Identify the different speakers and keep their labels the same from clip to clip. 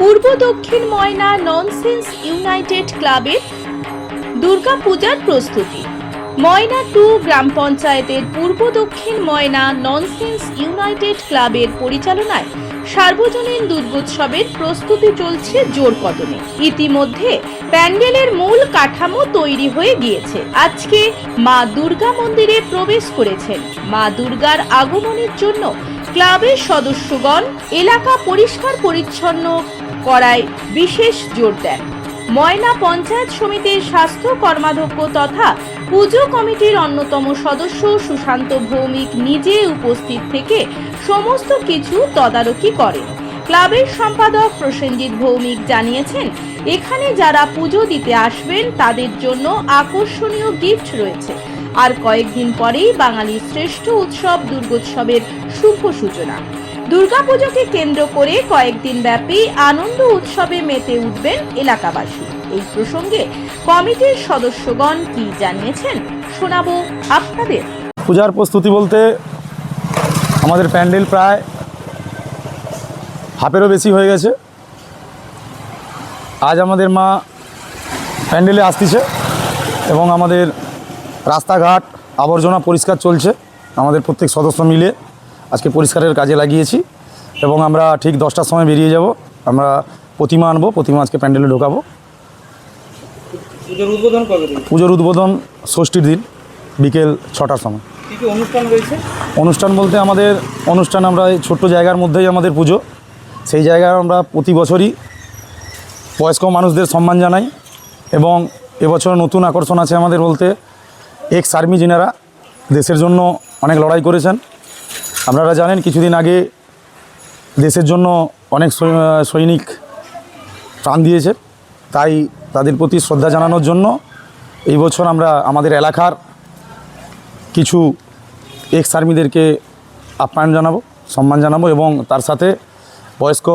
Speaker 1: পূর্ব দক্ষিণ ময়না nonsense United ক্লাবের দুর্গাপূজার প্রস্তুতি। ময়না টু গ্রাম পঞ্চায়েতের পূর্ব দক্ষিণ ময়না ননসেন্স ইউনাইটেড ক্লাবের পরিচালনায় সার্বজনীন দুর্গোৎসবের প্রস্তুতি চলছে জোর কদমে। ইতিমধ্যে প্যান্ডেলের মূল কাঠামো তৈরি হয়ে গিয়েছে। আজকে মা দুর্গা মন্দিরে প্রবেশ করেছেন। মা দুর্গার আগমনের জন্য ক্লাবের সদস্যগণ, এলাকা পরিষ্কার পরিচ্ছন্ন করায় বিশেষ জোর দেন। ময়না পঞ্চায়েত সমিতির স্বাস্থ্য কর্মাধ্যক্ষ তথা পুজো কমিটির অন্যতম সদস্য সুশান্ত ভৌমিক নিজে উপস্থিত থেকে সমস্ত কিছু তদারকি করেন। ক্লাবের সম্পাদক প্রসেনজিৎ ভৌমিক জানিয়েছেন, এখানে যারা পুজো দিতে আসবেন তাদের জন্য আকর্ষণীয় গিফট রয়েছে। আর কয়েকদিন পরেই বাঙালির শ্রেষ্ঠ উৎসব দুর্গোৎসবের শুভ সূচনা। দুর্গাপুজোকে কেন্দ্র করে কয়েকদিন ব্যাপী আনন্দ উৎসবে মেতে উঠবেন এলাকাবাসী। এই প্রসঙ্গে কমিটির সদস্যগণ কি জানিয়েছেন শোনাবো আপনাদের।
Speaker 2: পূজার প্রস্তুতি বলতে আমাদের প্যান্ডেল প্রায় হাফেরও বেশি হয়ে গেছে। আজ আমাদের মা প্যান্ডেলে আসতেছে এবং আমাদের রাস্তাঘাট, আবর্জনা পরিষ্কার চলছে। আমাদের প্রত্যেক সদস্য মিলে আজকে পরিষ্কারের কাজে লাগিয়েছি এবং আমরা ঠিক দশটার সময় বেরিয়ে যাব। আমরা প্রতিমা আনব প্রতিমা আজকে প্যান্ডেলে ঢোকাবো।
Speaker 3: পুজোর উদ্বোধন
Speaker 2: পুজোর উদ্বোধন ষষ্ঠীর দিন বিকেল ছটার সময়।
Speaker 3: অনুষ্ঠান রয়েছে?
Speaker 2: অনুষ্ঠান বলতে আমাদের অনুষ্ঠান আমরা এই ছোট্ট জায়গার মধ্যেই আমাদের পুজো। সেই জায়গায় আমরা প্রতি বছরই বয়স্ক মানুষদের সম্মান জানাই এবং এবছর নতুন আকর্ষণ আছে আমাদের বলতে এক্স আর্মি যিনারা দেশের জন্য অনেক লড়াই করেছেন। আপনারা জানেন কিছুদিন আগে দেশের জন্য অনেক সৈনিক প্রাণ দিয়েছে। তাই তাদের প্রতি শ্রদ্ধা জানানোর জন্য এই বছর আমরা আমাদের এলাকার কিছু এক্স আর্মিদেরকে আপ্যায়ন জানাব, সম্মান জানাব এবং তার সাথে বয়স্ক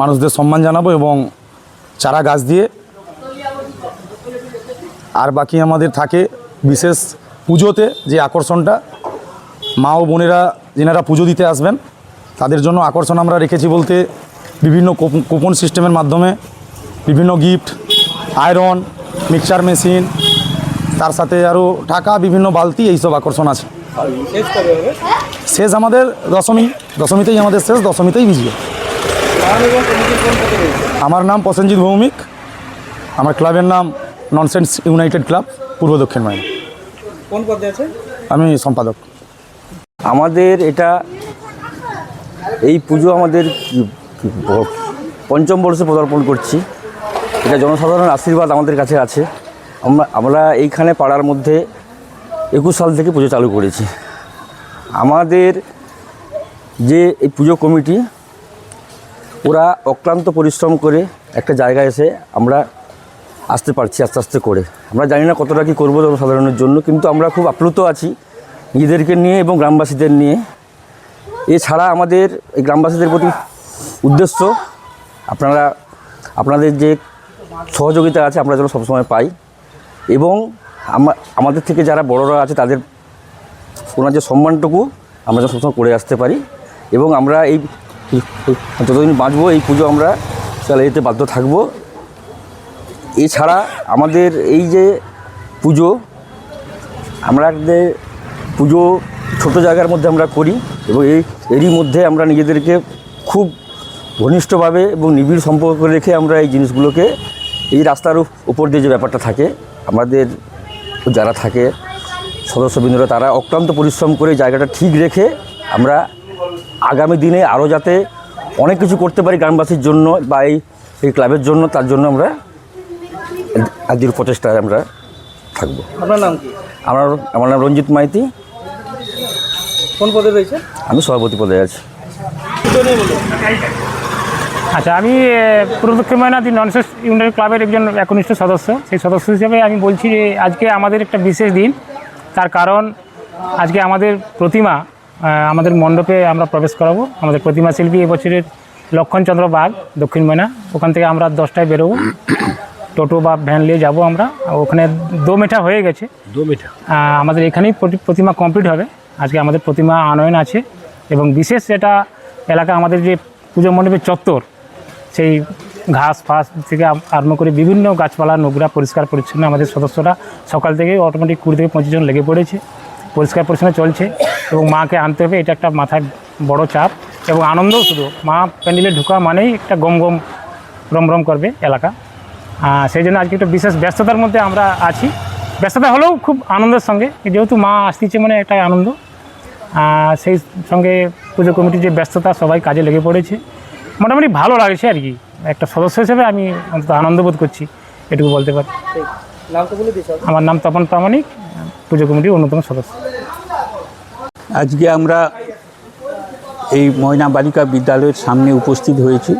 Speaker 2: মানুষদের সম্মান জানাব এবং চারা গাছ দিয়ে আর বাকি আমাদের থাকে বিশেষ পুজোতে যে আকর্ষণটা, মা ও বোনেরা যেনারা পুজো দিতে আসবেন তাদের জন্য আকর্ষণ আমরা রেখেছি বলতে বিভিন্ন কুপন সিস্টেমের মাধ্যমে বিভিন্ন গিফট আয়রন মিক্সচার মেশিন তার সাথে আরও টাকা বিভিন্ন বালতি এইসব আকর্ষণ আছে।
Speaker 3: শেষ
Speaker 2: আমাদের দশমী দশমীতেই আমাদের শেষ দশমীতেই বিজয় আমার নাম প্রসেনজিৎ ভৌমিক আমার ক্লাবের নাম ননসেন্স ইউনাইটেড ক্লাব পূর্ব দক্ষিণ মাইন
Speaker 3: কোন পদে আছে?
Speaker 2: আমি সম্পাদক।
Speaker 4: আমাদের এটা এই পুজো আমাদের পঞ্চম বর্ষে পদার্পণ করছি। এটা জনসাধারণের আশীর্বাদ আমাদের কাছে আছে। আমরা আমরা এইখানে পাড়ার মধ্যে একুশ সাল থেকে পুজো চালু করেছি। আমাদের যে এই পুজো কমিটি, ওরা অক্লান্ত পরিশ্রম করে একটা জায়গায় এসে আমরা আসতে পারছি আস্তে আস্তে করে। আমরা জানি না কতটা কী করব জনসাধারণের জন্য, কিন্তু আমরা খুব আপ্লুত আছি। নিজেদেরকে নিয়ে এবং গ্রামবাসীদের নিয়ে। এছাড়া আমাদের এই গ্রামবাসীদের প্রতি উদ্দেশ্য, আপনারা, আপনাদের যে সহযোগিতা আছে আমরা যেন সবসময় পাই। এবং আমাদের থেকে যারা বড়রা আছে তাদের ওনার যে সম্মানটুকু আমরা যেন সবসময় করে আসতে পারি। এবং আমরা এই যতদিন বাঁচবো এই পুজো আমরা চালিয়ে যেতে বাধ্য থাকব। এছাড়া আমাদের এই যে পুজো, আমরা পুজো ছোট জায়গার মধ্যে আমরা করি এবং এই এরই মধ্যে আমরা নিজেদেরকে খুব ঘনিষ্ঠভাবে এবং নিবিড় সম্পর্ক রেখে আমরা এই জিনিসগুলোকে এই রাস্তার উপর দিয়ে যে ব্যাপারটা থাকে আমাদের যারা থাকে সদস্যবৃন্দরা তারা অক্লান্ত পরিশ্রম করে জায়গাটা ঠিক রেখে আমরা আগামী দিনে আরও যাতে অনেক কিছু করতে পারি গ্রামবাসীর জন্য বা এই এই ক্লাবের জন্য তার জন্য আমরা আজকের প্রচেষ্টায় আমরা থাকব।
Speaker 3: আপনার নাম কি?
Speaker 4: আমার আমার নাম রঞ্জিত মাইতি।
Speaker 3: কোন পদে রয়েছে?
Speaker 4: আমি সভাপতি পদে আছি।
Speaker 5: আচ্ছা আমি পূর্ব দক্ষিণ ময়নাদি ননসেস ইউনিয়ন ক্লাবের একজন একনিষ্ঠ সদস্য। সেই সদস্য হিসেবে আমি বলছি যে আজকে আমাদের একটা বিশেষ দিন। তার কারণ আজকে আমাদের প্রতিমা আমাদের মণ্ডপে আমরা প্রবেশ করাবো। আমাদের প্রতিমা শিল্পী এবছরের লক্ষণচন্দ্র বাগ দক্ষিণ ময়না। ওখান থেকে আমরা দশটায় বেরোবো। টোটো বা ভ্যান নিয়ে যাব আমরা। ওখানে দো মেঠা হয়ে গেছে। দো মেঠা আমাদের এখানেই প্রতি- প্রতিমা কমপ্লিট হবে। আজকে আমাদের প্রতিমা আনয়ন আছে এবং বিশেষ যেটা এলাকা আমাদের যে পুজো মণ্ডপের চত্বর, সেই ঘাস ফাস থেকে আরম্ভ করে বিভিন্ন গাছপালা, নোংরা, পরিষ্কার, পরিচ্ছন্ন আমাদের সদস্যরা সকাল থেকে অটোমেটিক কুড়ি থেকে পঁচিশ জন লেগে পড়েছে। পরিষ্কার, পরিচ্ছন্ন চলছে এবং মাকে আনতে হবে, এটা একটা মাথায় বড় চাপ এবং আনন্দও শুধু। মা প্যান্ডেলে ঢুকা মানেই একটা গম গম, রম রম করবে এলাকা। সেই জন্য আজকে একটা বিশেষ ব্যস্ততার মধ্যে আমরা আছি। ব্যস্ততা হলেও খুব আনন্দের সঙ্গে। যেহেতু মা আসতেছে মানে একটা আনন্দ। সেই সঙ্গে পুজো কমিটির যে ব্যস্ততা, সবাই কাজে লেগে পড়েছে। মোটামুটি ভালো লাগছে আর কি। একটা সদস্য হিসেবে আমি অন্তত আনন্দ বোধ করছি, এটুকু বলতে পারি। আমার নাম তপন প্রামাণিক, পুজো কমিটির অন্যতম সদস্য।
Speaker 6: আজকে আমরা এই ময়না বালিকা বিদ্যালয়ের সামনে উপস্থিত হয়েছি।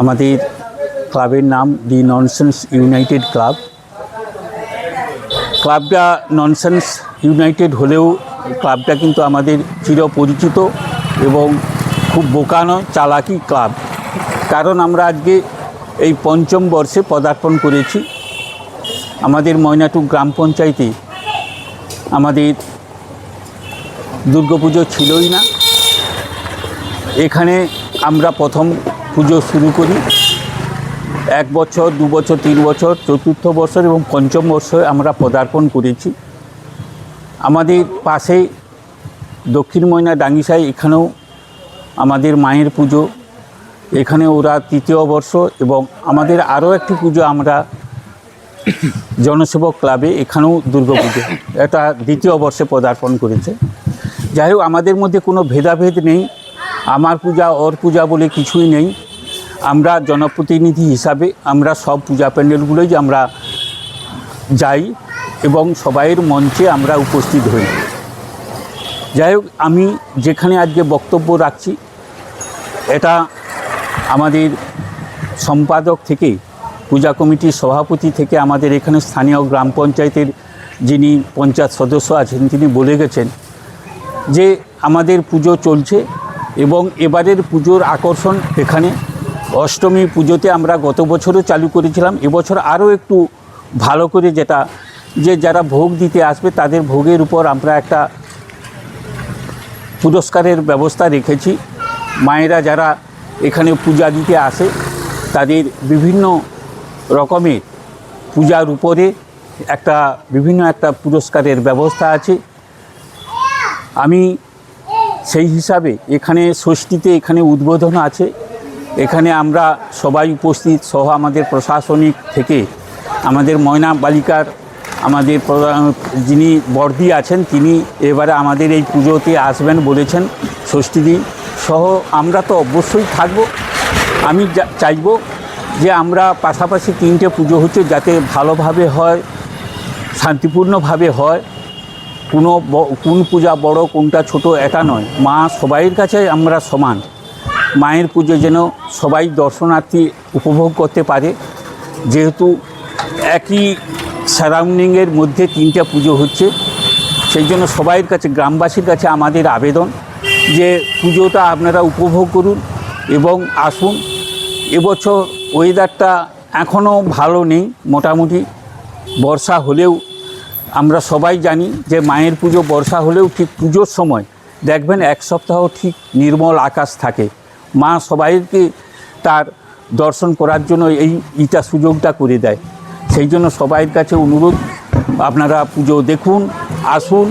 Speaker 6: আমাদের ক্লাবের নাম দি ননসেন্স ইউনাইটেড ক্লাব। ক্লাবটা ননসেন্স ইউনাইটেড হলেও ক্লাবটা কিন্তু আমাদের চিরপরিচিত এবং খুব বোকানো চালাকি ক্লাব। কারণ আমরা আজকে এই পঞ্চম বর্ষে পদার্পণ করেছি। আমাদের ময়নাটুক গ্রাম পঞ্চায়েতে আমাদের দুর্গাপুজো ছিলই না। এখানে আমরা প্রথম পুজো শুরু করি। এক বছর, দু বছর, তিন বছর, চতুর্থ বছর এবং পঞ্চম বর্ষে আমরা পদার্পণ করেছি। আমাদের পাশে দক্ষিণ ময়না ডাঙ্গিসাই, এখানেও আমাদের মায়ের পুজো। এখানে ওরা তৃতীয় বর্ষ এবং আমাদের আরও একটি পুজো আমরা জনসেবক ক্লাবে, এখানেও দুর্গাপুজো এটা দ্বিতীয় বর্ষে পদার্পণ করেছে। যাই হোক, আমাদের মধ্যে কোনো ভেদাভেদ নেই। আমার পূজা, ওর পূজা বলে কিছুই নেই। আমরা জনপ্রতিনিধি হিসাবে আমরা সব পূজা প্যান্ডেলগুলোই আমরা যাই এবং সবাইয়ের মঞ্চে আমরা উপস্থিত হই। যাই হোক, আমি যেখানে আজকে বক্তব্য রাখছি, এটা আমাদের সম্পাদক থেকে, পূজা কমিটির সভাপতি থেকে আমাদের এখানে স্থানীয় গ্রাম পঞ্চায়েতের যিনি পঞ্চায়েত সদস্য আছেন, তিনি বলে গেছেন যে আমাদের পুজো চলছে এবং এবারের পুজোর আকর্ষণ এখানে। অষ্টমী পুজোতে আমরা গত বছরও চালু করেছিলাম, এবছর আরও একটু ভালো করে যেটা যে যারা ভোগ দিতে আসবে, তাদের ভোগের উপর আমরা একটা পুরস্কারের ব্যবস্থা রেখেছি। মায়েরা যারা এখানে পূজা দিতে আসে, তাদের বিভিন্ন রকমের পূজার উপরে একটা বিভিন্ন একটা পুরস্কারের ব্যবস্থা আছে। আমি সেই হিসাবে এখানে ষষ্ঠীতে এখানে উদ্বোধন আছে। এখানে আমরা সবাই উপস্থিত, সহ আমাদের প্রশাসনিক থেকে আমাদের ময়না বালিকার আমাদের প্রধান- যিনি বর্দি আছেন, তিনি এবারে আমাদের এই পুজোতে আসবেন বলেছেন ষষ্ঠী দিন। সহ আমরা তো অবশ্যই থাকব। আমি চাইব যে আমরা পাশাপাশি তিনটে পুজো হচ্ছে যাতে ভালোভাবে হয়, শান্তিপূর্ণভাবে হয়। কোনো কোন পূজা বড়, কোনটা ছোট, এটা নয়। মা সবাইয়ের কাছে আমরা সমান। মায়ের পুজো যেন সবাই দর্শনার্থী উপভোগ করতে পারে। যেহেতু একই সারাউন্ডিংয়ের মধ্যে তিনটা পুজো হচ্ছে। সেই জন্য সবাইয়ের কাছে, গ্রামবাসীর কাছে আমাদের আবেদন যে পুজোটা আপনারা উপভোগ করুন এবং আসুন। এবছর ওয়েদারটা এখনও ভালো নেই মোটামুটি। বর্ষা হলেও আমরা সবাই জানি যে মায়ের পুজো বর্ষা হলেও ঠিক পুজোর সময় দেখবেন এক সপ্তাহ ঠিক নির্মল আকাশ থাকে। মা সবাইকে তার দর্শন করার জন্য এই ইটা সুযোগটা করে দেয়। সেই জন্য সবাইয়ের কাছে অনুরোধ, আপনারা পুজো দেখুন, আসুন,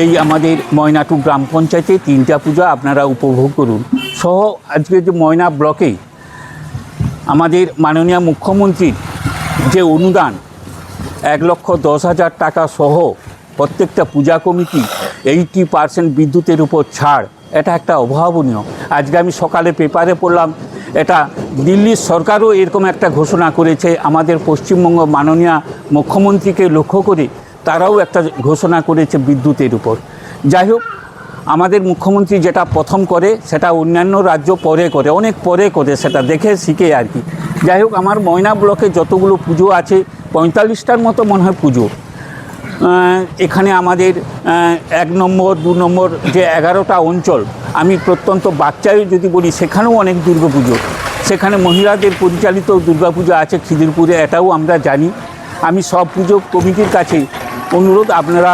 Speaker 6: এই আমাদের ময়নাটু গ্রাম পঞ্চায়েতে তিনটা পূজা আপনারা উপভোগ করুন। সহ আজকে যে ময়না ব্লকে আমাদের মাননীয় মুখ্যমন্ত্রীর যে অনুদান, এক লক্ষ দশ হাজার টাকা সহ প্রত্যেকটা পূজা কমিটি এইটি পার্সেন্ট বিদ্যুতের উপর ছাড়, এটা একটা অভাবনীয়। আজকে আমি সকালে পেপারে পড়লাম এটা দিল্লির সরকারও এরকম একটা ঘোষণা করেছে। আমাদের পশ্চিমবঙ্গ মাননীয় মুখ্যমন্ত্রীকে লক্ষ্য করে তারাও একটা ঘোষণা করেছে বিদ্যুতের উপর। যাই হোক, আমাদের মুখ্যমন্ত্রী যেটা প্রথম করে, সেটা অন্যান্য রাজ্য পরে করে, অনেক পরে করে সেটা দেখে শিখে আর কি। যাই হোক, আমার ময়না ব্লকে যতগুলো পুজো আছে, পঁয়তাল্লিশটার মতো মনে হয় পুজো। এখানে আমাদের এক নম্বর, দু নম্বর যে এগারোটা অঞ্চল আমি প্রত্যন্ত বাচ্চায় যদি বলি, সেখানেও অনেক দুর্গাপুজো সেখানে মহিলাদের পরিচালিত দুর্গাপূজা আছে খিদিরপুরে, এটাও আমরা জানি। আমি সব পুজো কমিটির কাছে অনুরোধ, আপনারা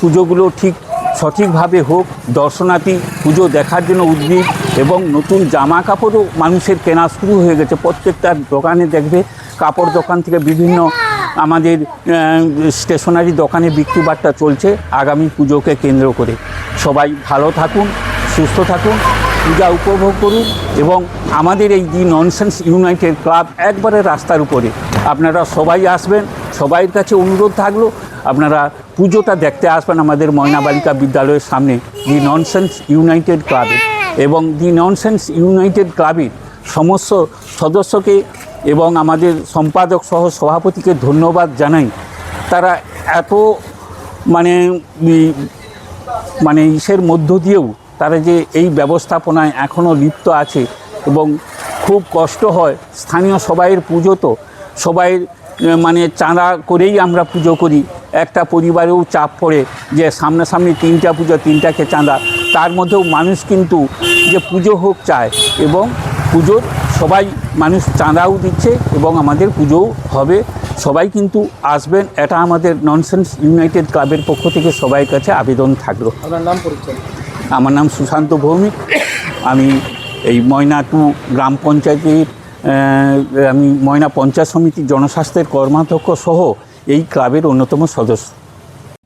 Speaker 6: পুজোগুলো ঠিক সঠিকভাবে হোক, দর্শনার্থী পুজো দেখার জন্য উদ্ভিদ এবং নতুন জামা কাপড়ও মানুষের কেনা শুরু হয়ে গেছে। প্রত্যেকটা দোকানে দেখবে, কাপড় দোকান থেকে বিভিন্ন আমাদের স্টেশনারি দোকানে বিক্রি বাট্টা চলছে। আগামী পুজোকে কেন্দ্র করে। সবাই ভালো থাকুন, সুস্থ থাকুন, পূজা উপভোগ করুন এবং আমাদের এই দি ননসেন্স ইউনাইটেড ক্লাব একবারে রাস্তার উপরে। আপনারা সবাই আসবেন সবাইয়ের কাছে অনুরোধ থাকল, আপনারা পুজোটা দেখতে আসবেন আমাদের ময়না বালিকা বিদ্যালয়ের সামনে দি ননসেন্স ইউনাইটেড ক্লাবে এবং দি ননসেন্স ইউনাইটেড ক্লাবের সমস্ত সদস্যকে এবং আমাদের সম্পাদক সহ সভাপতিকে ধন্যবাদ জানাই। তারা এত মানে মানে ইসের মধ্য দিয়েও তারা যে এই ব্যবস্থাপনায় এখনও লিপ্ত আছে এবং খুব কষ্ট হয়, স্থানীয় সবাইয়ের পুজো তো সবাই মানে চাঁদা করেই আমরা পুজো করি। একটা পরিবারেও চাপ পড়ে যে সামনাসামনি তিনটা পুজো, তিনটাকে চাঁদা। তার মধ্যেও মানুষ কিন্তু যে পুজো হোক চায় এবং পুজোর সবাই মানুষ চাঁদাও দিচ্ছে এবং আমাদের পুজোও হবে। সবাই কিন্তু আসবেন। এটা আমাদের ননসেন্স ইউনাইটেড ক্লাবের পক্ষ থেকে সবাই কাছে আবেদন থাকল।
Speaker 3: আপনার নাম পরিচয়?
Speaker 6: আমার নাম সুশান্ত ভৌমিক। আমি এই ময়না টু গ্রাম পঞ্চায়েতের আমি ময়না পঞ্চায়েত সমিতির জনস্বাস্থ্যের কর্মাধ্যক্ষ সহ এই ক্লাবের অন্যতম সদস্য।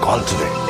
Speaker 7: Call today.